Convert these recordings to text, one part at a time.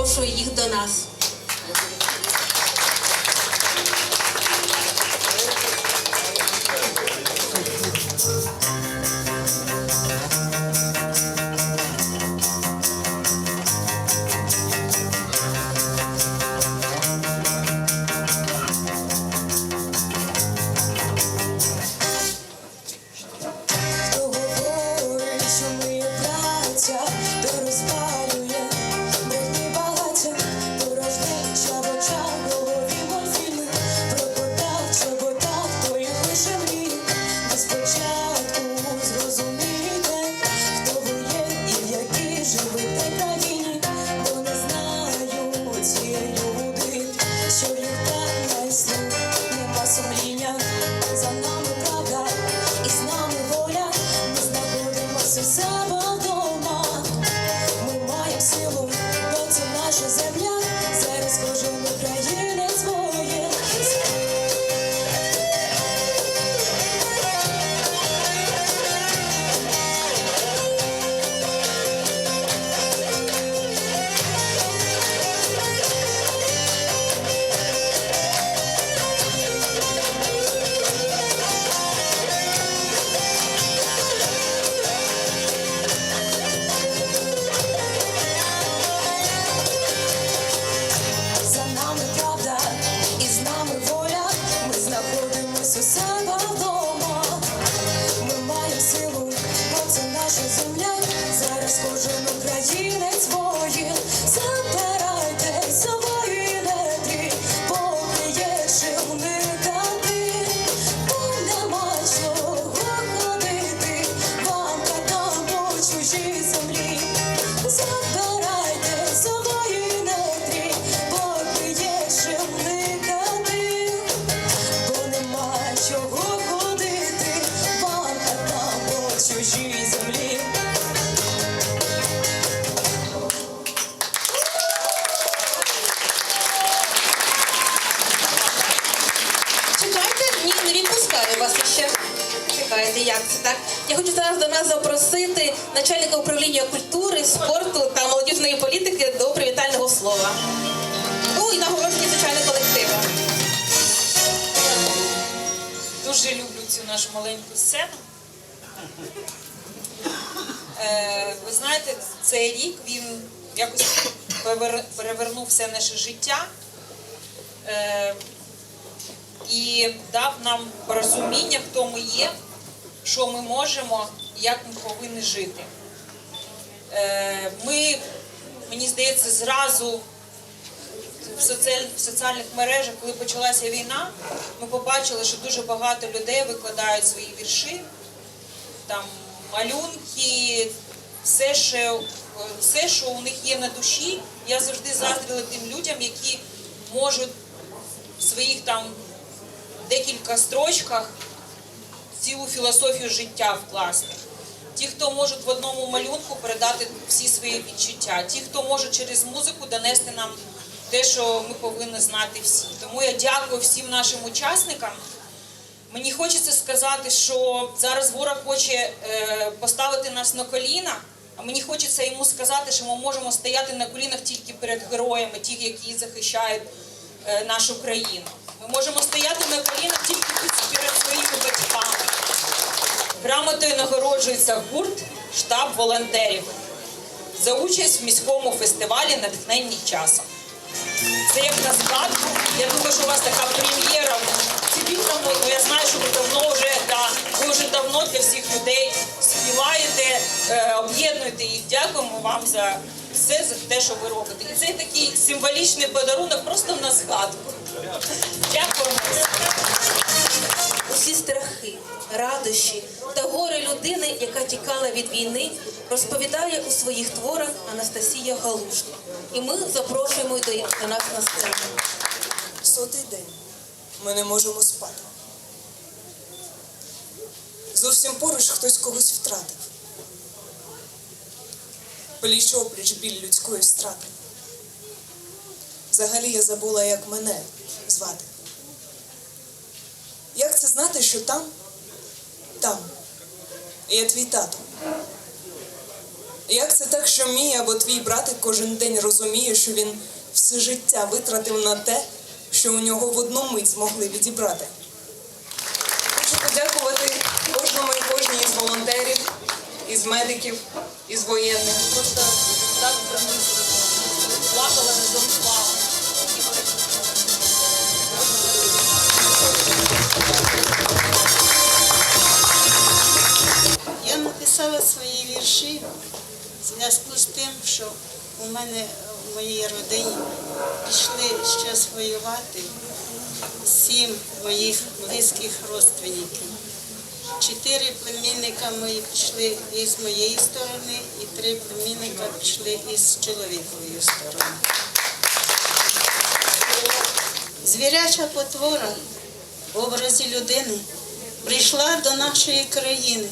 запрошую їх до нас. Начальника управління культури, спорту та молодіжної політики до привітального слова. Ну і нагородження, звичайно, колективу. Дуже люблю цю нашу маленьку сцену. Е, ви знаєте, цей рік він якось перевер- перевернув все наше життя е, і дав нам розуміння, хто ми є, що ми можемо, як ми повинні жити. Е, ми, мені здається, зразу в, соціальних мережах, коли почалася війна, ми побачили, що дуже багато людей викладають свої вірші, там малюнки, все, що, все, що у них є на душі. Я завжди заздрила тим людям, які можуть в своїх там декілька строчках цілу філософію життя вкласти. Ті, хто можуть в одному малюнку передати всі свої відчуття, ті, хто може через музику донести нам те, що ми повинні знати всі. Тому я дякую всім нашим учасникам. Мені хочеться сказати, що зараз ворог хоче е, поставити нас на коліна, а мені хочеться йому сказати, що ми можемо стояти на колінах тільки перед героями, ті, які захищають е, нашу країну. Ми можемо стояти на колінах тільки перед своїми батьками. Грамотою нагороджується гурт штаб волонтерів за участь в міському фестивалі натхненні часом. Це як на згадку. Я думаю, що у вас така прем'єра в цивільному, бо я знаю, що ви давно вже да, ви вже давно для всіх людей співаєте, е, об'єднуєте їх. Дякуємо вам за все за те, що ви робите. І це такий символічний подарунок просто на згадку. Дякуємо. Усі страхи, радощі та горе людини, яка тікала від війни, розповідає у своїх творах Анастасія Галушко. І ми запрошуємо її до нас на сцену. Сотий день. Ми не можемо спати. Зовсім поруч хтось когось втратив. Пліч опліч біль людської страти. Взагалі я забула, як мене звати. Як це знати, що там, там, я твій тато. Як це так, що мій або твій братик кожен день розуміє, що він все життя витратив на те, що у нього в одну мить змогли відібрати? Хочу подякувати кожному і кожній із волонтерів, із медиків, із воєнних. Просто так. Плакала разом з свої вірші в зв'язку з тим, що у мене в моїй родині пішли щас воювати сім моїх близьких родственників. Чотири племінника мої пішли із моєї сторони, і три племінника пішли із чоловікової сторони. Звіряча потвора в образі людини прийшла до нашої країни.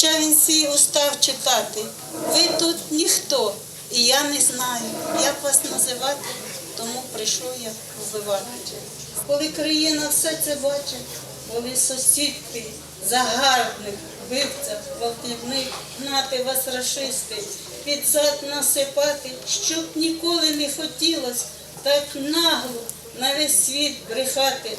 Хоча він свій устав читати, ви тут ніхто, і я не знаю, як вас називати, тому прийшов я вбивати. Коли країна все це бачить, коли сусідки, загарбник, вбивця, гвалтівник, гнати вас рашисти, під зад насипати, щоб ніколи не хотілось так нагло на весь світ брехати.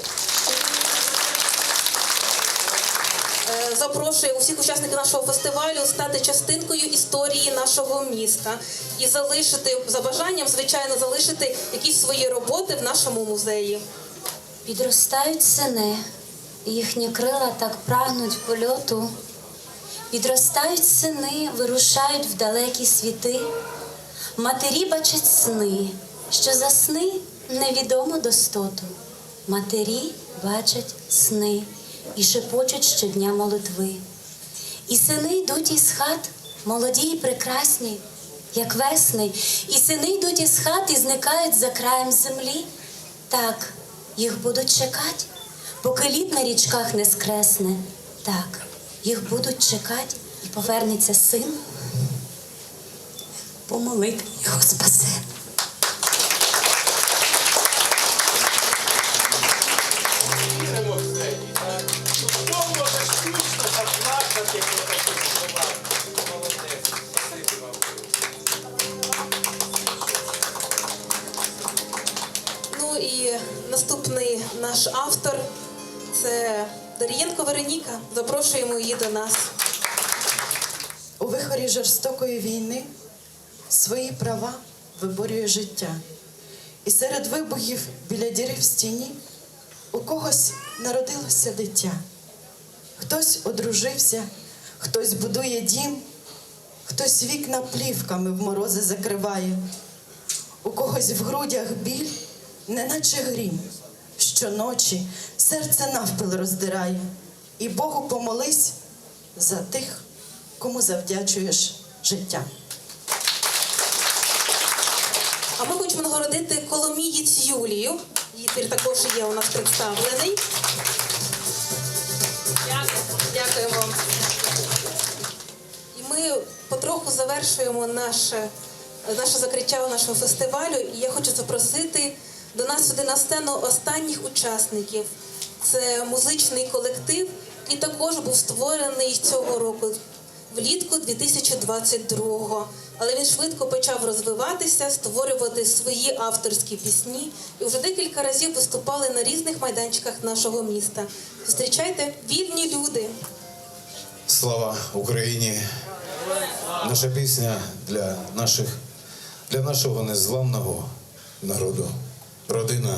Е, Запрошую усіх учасників нашого фестивалю стати частинкою історії нашого міста і залишити за бажанням, звичайно, залишити якісь свої роботи в нашому музеї. Підростають сини, їхні крила так прагнуть польоту. Підростають сини, вирушають в далекі світи. Матері бачать сни, що за сни невідомо достоту. Матері бачать сни і шепочуть щодня молитви. І сини йдуть із хат, молоді й прекрасні, як весни, і сини йдуть із хат і зникають за краєм землі. Так, їх будуть чекати, поки лід на річках не скресне. Так, їх будуть чекати, і повернеться син. Помолити його спасе. Дар'єнко Запрошуємо її до нас. У вихорі жорстокої війни свої права виборює життя. І серед вибухів біля діри в стіні у когось народилося дитя. Хтось одружився, хтось будує дім, хтось вікна плівками в морози закриває. У когось в грудях біль, неначе грім. Щоночі серце навпіл роздирає. І Богу помолись за тих, кому завдячуєш життя. А ми хочемо нагородити Коломієць Юлію. Її також є у нас представлений. Дякуємо. І ми потроху завершуємо наше, наше закриття нашого фестивалю. І я хочу запросити до нас сюди на сцену останніх учасників. Це музичний колектив, який також був створений цього року влітку 2022-го. Але він швидко почав розвиватися, створювати свої авторські пісні і вже декілька разів виступали на різних майданчиках нашого міста. Зустрічайте вільні люди. Слава Україні! Наша пісня для наших, для нашого незламного народу. Родина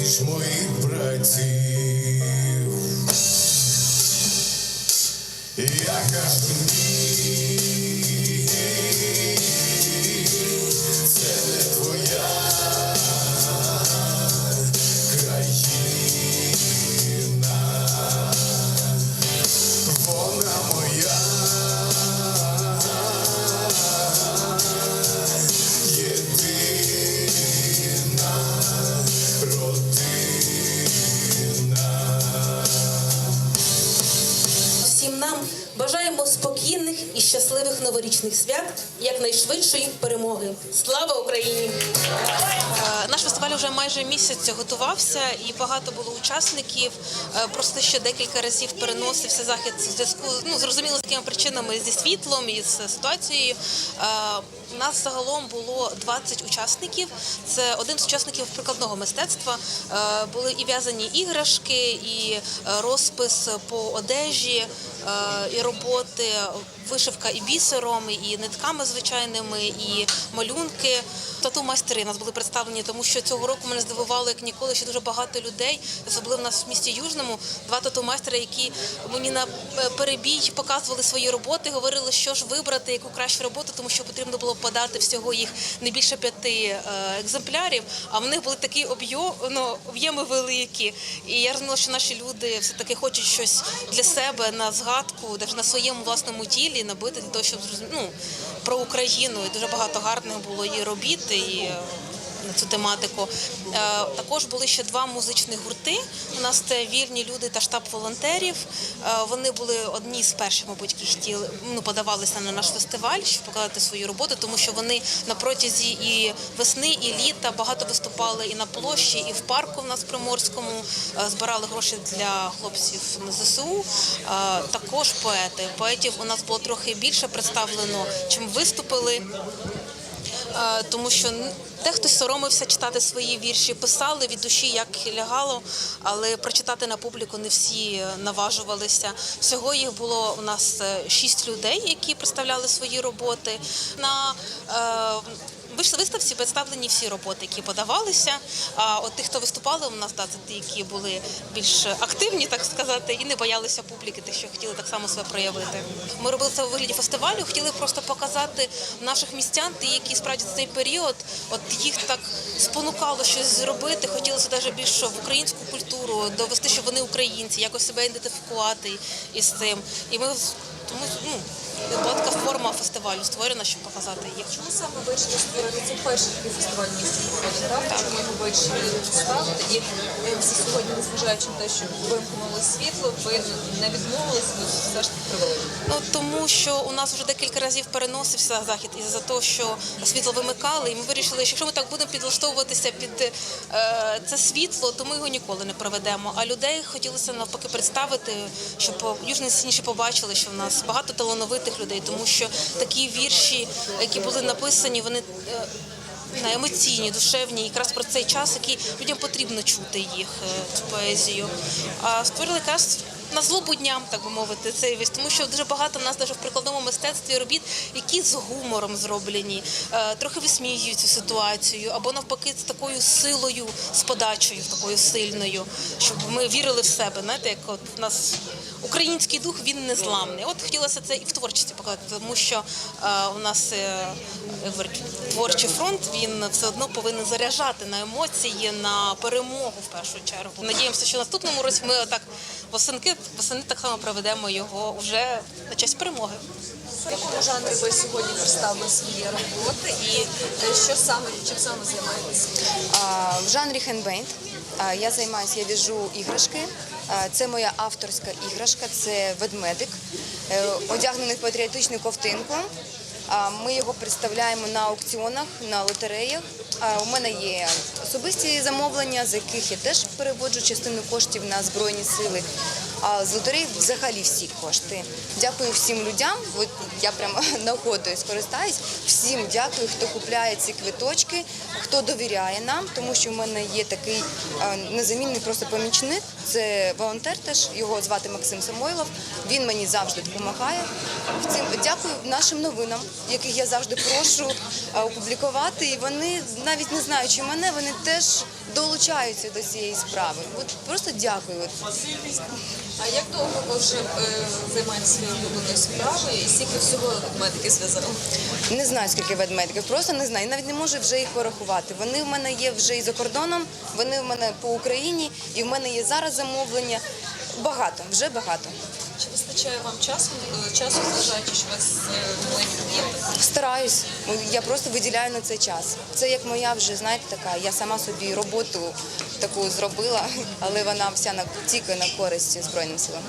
відсіч моїх братів. Я кажу свят, якнайшвидшої перемоги. Слава Україні! Е, Наш фестиваль вже майже місяць готувався, і багато було учасників. Е, Просто ще декілька разів переносився захід в зв'язку ну зрозуміло з якими причинами зі світлом і з ситуацією. Е, У нас загалом було 20 учасників. Це один з учасників прикладного мистецтва. Були і в'язані іграшки, і розпис по одежі, і роботи, вишивка і бісером, і нитками звичайними, і малюнки. Тату майстери у нас були представлені, тому що цього року мене здивувало як ніколи, що дуже багато людей, особливо в нас в місті Южному, два тату майстри, які мені на е, перебій показували свої роботи, говорили, що ж вибрати, яку кращу роботу, тому що потрібно було подати всього їх не більше п'яти е, екземплярів. А в них були такі ну, об'єми великі. І я розуміла, що наші люди все таки хочуть щось для себе на згадку, навіть на своєму власному тілі набити для того, щоб ну, про Україну. І дуже багато гарних було її робіт, і е, на цю тематику. Е, Також були ще два музичних гурти. У нас це вільні люди та штаб волонтерів. Е, Вони були одні з перших, мабуть, хотіли ну, подавалися на наш фестиваль, щоб показати свою роботу, тому що вони на протязі і весни, і літа багато виступали і на площі, і в парку в нас Приморському Е, збирали гроші для хлопців на ЗСУ. Також поети. Поетів у нас було трохи більше представлено, чим виступили. Е, тому що дехто соромився читати свої вірші, писали від душі, як лягало, але прочитати на публіку не всі наважувалися. Всього їх було у нас е, шість людей, які представляли свої роботи. На е, виставці представлені всі роботи, які подавалися. А от тих, хто виступали, у нас да, це ті, які були більш активні, так сказати, і не боялися публіки, тих, що хотіли так само себе проявити. Ми робили це у вигляді фестивалю, хотіли просто показати наших містян, ті, які справді цей період, от їх так спонукало щось зробити. Хотілося навіть більше в українську культуру довести, що вони українці, якось себе ідентифікувати із цим. І ми тому ну, була форма фестивалю створена, щоб показати їх. Чому саме вирішили створити це перший такий фестиваль місті проходить, так? Чому його вирішили ставити? І е, всі сьогодні, незважаючи на те, що вимкнули світло, ви не відмовилися, ви все ж таки привели. Ну тому що у нас вже декілька разів переносився захід із за того, що світло вимикали, і ми вирішили, що якщо ми так будемо підлаштовуватися під е, це світло, то ми його ніколи не проведемо. А людей хотілося навпаки представити, щоб южні побачили, що в нас багато талановитих людей, тому що такі вірші, які були написані, вони. е, на емоційні, душевні, якраз про цей час, який людям потрібно чути їх е, цю поезію. А створили якраз на злобу дням, так би мовити, цей весь, тому що дуже багато в нас навіть в прикладному мистецтві робіт, які з гумором зроблені, е, трохи висміюють цю ситуацію, або навпаки з такою силою, з подачею такою сильною, щоб ми вірили в себе. Знаєте, як от в нас український дух він незламний. От хотілося це і в творчості показати, тому що е, у нас е, творчий фронт він все одно повинен заряджати на емоції, на перемогу в першу чергу. Надіємося, що наступному році ми так восенки восени так само проведемо його вже на честь перемоги. В якому жанрі ви сьогодні представили свої роботи і е, що саме, чим саме займаєтесь? В жанрі хендмейд а, я займаюся, я в'яжу іграшки. Це моя авторська іграшка, це ведмедик, е, одягнений в патріотичну ковтинку. Ми його представляємо на аукціонах, на лотереях. У мене є особисті замовлення, з яких я теж переводжу частину коштів на збройні сили. А з лотереї взагалі всі кошти. Дякую всім людям. От я прямо нагодою скористаюсь. Всім дякую, хто купляє ці квиточки, хто довіряє нам, тому що в мене є такий е, незамінний просто помічник. Це волонтер теж, його звати Максим Самойлов. Він мені завжди допомагає. Цим дякую нашим новинам, яких я завжди прошу е, опублікувати. І вони, навіть не знаючи мене, вони теж долучаються до цієї справи. От просто дякую. А як довго ви вже е, займаєтесь своєю улюбленою справою і скільки всього медики зв'язали? Не знаю, скільки ведмедиків, просто не знаю. Навіть не можу вже їх порахувати. Вони в мене є вже і за кордоном, вони в мене по Україні, і в мене є зараз замовлення. Багато, вже багато. Вистачає вам часу, е, часу, зважаючи, що вас е, маленькі діти? Стараюсь. Я просто виділяю на це час. Це як моя вже, знаєте, така. Я сама собі роботу таку зробила, але вона вся на тільки на користь Збройним силам.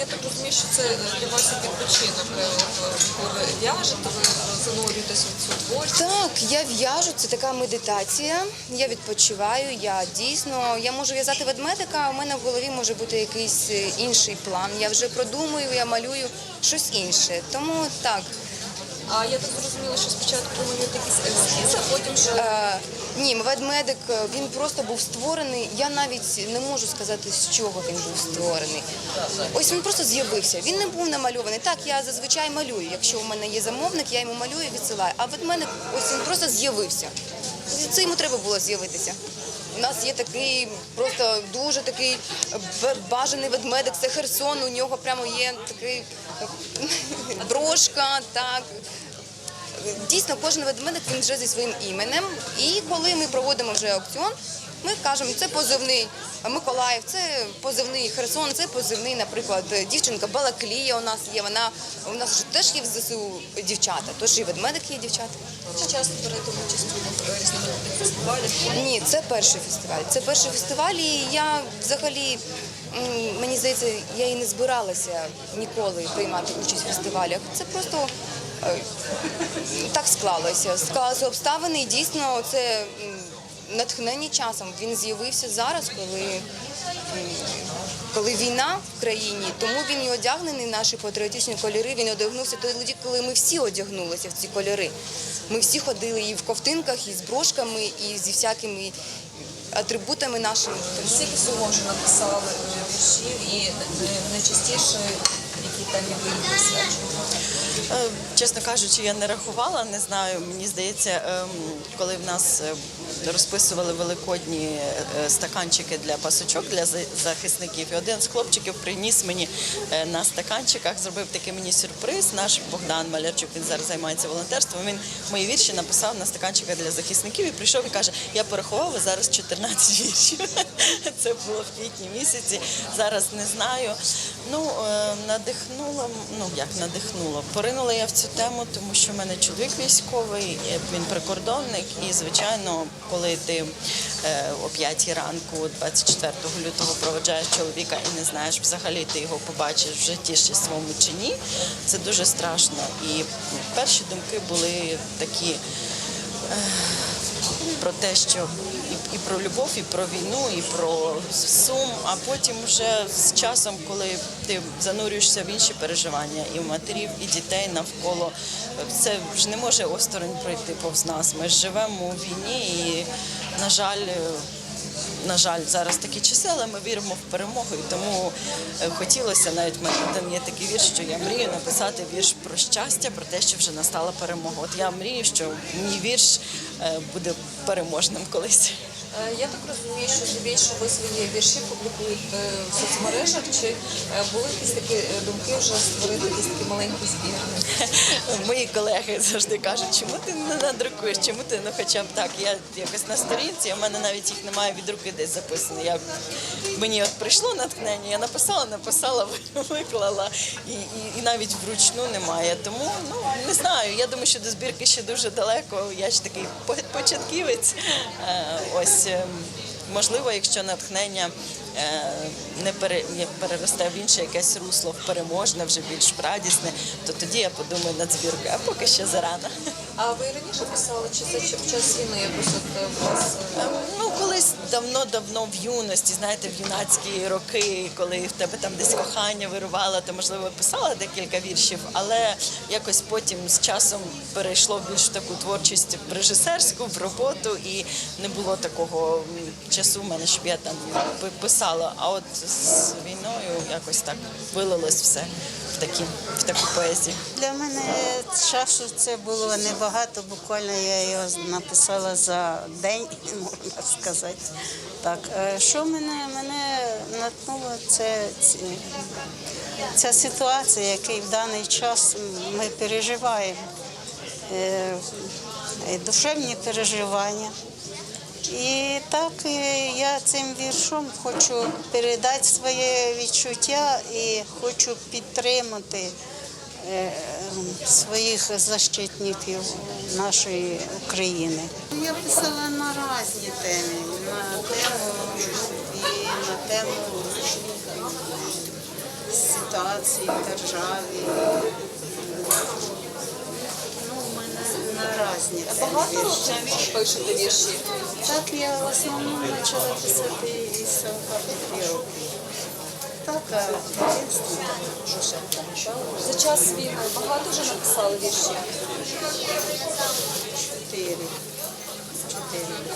Я так розумію, що це для вас відпочинок, коли в'яжете, ви занурюєтесь в цю творчість. Так, я в'яжу, це така медитація. Я відпочиваю, я дійсно я можу в'язати ведмедика, а у мене в голові може бути якийсь е, інший план. Я вже продумую, я малюю щось інше. Тому так. А я так зрозуміла, що спочатку ви малюєте якісь ескізи, а потім вже Е, ні, ведмедик е, він просто був створений. Я навіть не можу сказати, з чого він був створений. Ось він просто з'явився. Він не був намальований. Так, я зазвичай малюю. Якщо у мене є замовник, я йому малюю і відсилаю. А ведмедик ось він просто з'явився. Це йому треба було з'явитися. У нас є такий просто дуже такий бажаний ведмедик. Це Херсон. У нього прямо є такий брошка, так. Дійсно, кожен ведмедик він вже зі своїм іменем. І коли ми проводимо вже аукціон, ми кажемо, це позивний Миколаїв, це позивний Херсон, це позивний, наприклад, дівчинка Балаклія у нас є. Вона у нас ж теж є в ЗСУ дівчата, тож і ведмедик є дівчата. чи часто берете участь у різноманітних фестивалях? Ні, це перший фестиваль. Це перший фестиваль, і я взагалі мені здається, я і не збиралася ніколи приймати участь в фестивалях. Це просто е, так склалося. Склалися обставини, і дійсно це натхнені часом. Він з'явився зараз, коли. Коли війна в країні, тому він і одягнений в наші патріотичні кольори. Він одягнувся тоді, коли ми всі одягнулися в ці кольори. Ми всі ходили і в ковтинках, і з брошками, і зі всякими атрибутами нашими. Скільки всього вже написали е, віршів і е, найчастіше які їх присвячуєте? Е, Чесно кажучи, я не рахувала, не знаю. Мені здається, ем, коли в нас розписували великодні е, стаканчики для пасочок для захисників, і один з хлопчиків приніс мені е, на стаканчиках, зробив такий мені сюрприз. Наш Богдан Малярчук, він зараз займається волонтерством. Він мої вірші написав на стаканчиках для захисників і прийшов і каже: Я порахував зараз 14 віршів. Це було в квітні місяці. Зараз не знаю. Ну е, надихнуло, ну як надихнуло. Поринула я в цю тему, тому що в мене чоловік військовий, е, він прикордонник, і звичайно, коли ти е, о 5 ранку, 24 лютого, проведжаєш чоловіка і не знаєш взагалі, ти його побачиш в житті ще своєму чи ні, це дуже страшно. І перші думки були такі про те, що і, про любов, і про війну, і про сум. А потім вже з часом, коли ти занурюєшся в інші переживання, і в матерів, і дітей навколо, це ж не може осторонь пройти повз нас. Ми живемо у війні, і на жаль. На жаль, зараз такі часи, але ми віримо в перемогу, і тому е, хотілося навіть в мене там є такий вірш, що я мрію написати вірш про щастя, про те, що вже настала перемога. От я мрію, що мій вірш е, буде переможним колись. Е, Я так розумію, що здебільшого ви свої вірші публікуєте в соцмережах. Чи е, були якісь такі е, думки вже створити якісь такі маленькі збірні? Мої колеги завжди кажуть, чому ти не надрукуєш, чому ти ну хоча б так. Я якось на сторінці, у мене навіть їх немає від руки десь записано. Я мені от прийшло натхнення, я написала, написала, виклала і, і, і навіть вручну немає. Тому ну не знаю. Я думаю, що до збірки ще дуже далеко. Я ж такий початківець. Ось е, можливо, якщо натхнення. е, не переросте в інше якесь русло, в переможне, вже більш радісне, то тоді я подумаю над збіркою, а поки ще зарано. А ви раніше писали, чи це в час війни якось от е, вас? е, Ну, колись давно-давно в юності, знаєте, в юнацькі роки, коли в тебе там десь кохання вирувало, то можливо писала декілька віршів, але якось потім з часом перейшло більш в таку творчість в режисерську, в роботу, і не було такого часу в мене, щоб я там писала. А от з війною якось так вилилось все в такі в таку поезію. Для мене часу це було небагато, буквально я його написала за день, можна сказати. Так, е, що мене, мене натнуло, це ця ситуація, яку в даний час ми переживаємо. Е, Душевні переживання. І так я цим віршом хочу передати своє відчуття і хочу підтримати е, своїх защитників нашої України. Я писала на різні теми, на тему і на тему ситуації в державі. Ну, у мене наразні Багато вірші. років пишете вірші? Так я в основному почала писати із 45 років. Так, а дитинстві За час війни багато вже написали вірші? чотири. Чотири.